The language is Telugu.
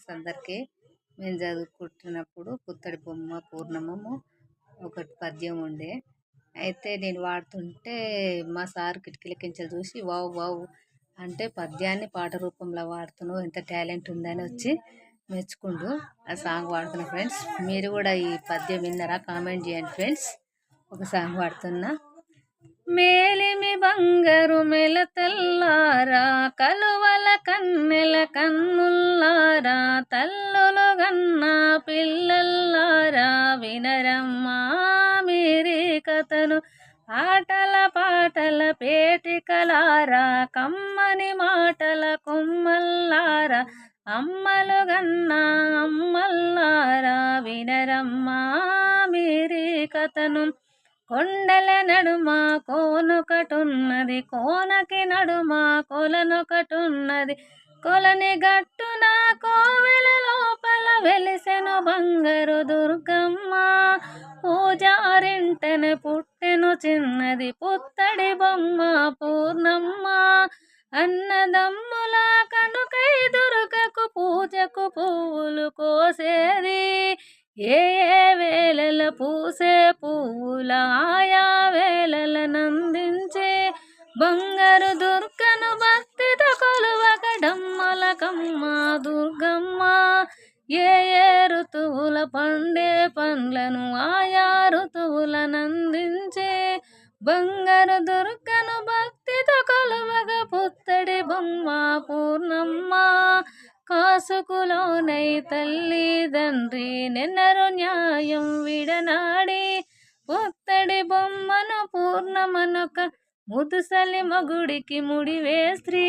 ఫ్రెండ్స్ అందరికీ. మేము చదువుకుంటున్నప్పుడు పుత్తడి బొమ్మ పూర్ణమము ఒకటి పద్యం ఉండే. అయితే నేను వాడుతుంటే మా సార్ కిటికీలకించి చూసి వావ్ వావ్ అంటే పద్యాన్ని పాట రూపంలో వాడుతున్నావు ఎంత టాలెంట్ ఉందని వచ్చి మెచ్చుకుండు ఆ సాంగ్ వాడుతున్నా ఫ్రెండ్స్. మీరు కూడా ఈ పద్యం విన్నారా? కామెంట్ చేయండి ఫ్రెండ్స్. ఒక సాంగ్ పాడుతున్నా మేలిమి బంగారు మెలతల్లారా కలువల కన్నెల వినరా తల్లులు గన్న పిల్లల్లారా వినరమ్మా మీరి కథను. ఆటల పాటల పేటికలారా కమ్మని మాటల కుమ్మల్లారా అమ్మలు గన్న అమ్మల్లారా వినరమ్మా మీరి కథను. కొండల నడుమ కోనొకటున్నది కోనకి నడుమ కొలనొకటున్నది కొలని గట్టున కోవెల లోపల వెలిసెను బంగారు దుర్గమ్మ. పూజారింటెను పుట్టెను చిన్నది పుత్తడి బొమ్మ పూర్ణమ్మ. అన్నదమ్ముల కనుకై దుర్గకు పూజకు పువ్వులు కోసేది. ఏ ఏ వేళల పూసే పువ్వుల ఆయా వేళల నందించే. బంగారు దుర్గను భక్తితో కొలువకడమ్మలకమ్మ దుర్గమ్మ ఏ ఏ ఋతువుల పండే పండ్లను ఆయా ఋతువుల నందించే బంగారు దుర్గను భక్తితో కొలువగ పుత్తడి బొమ్మ పూర్ణమ్మ. కాసుకులోనై తల్లి తండ్రి నిన్నరు న్యాయం విడనాడి పుత్తడి బొమ్మను పూర్ణమనొక ముదుసలి మగుడికి ముడివే స్త్రీ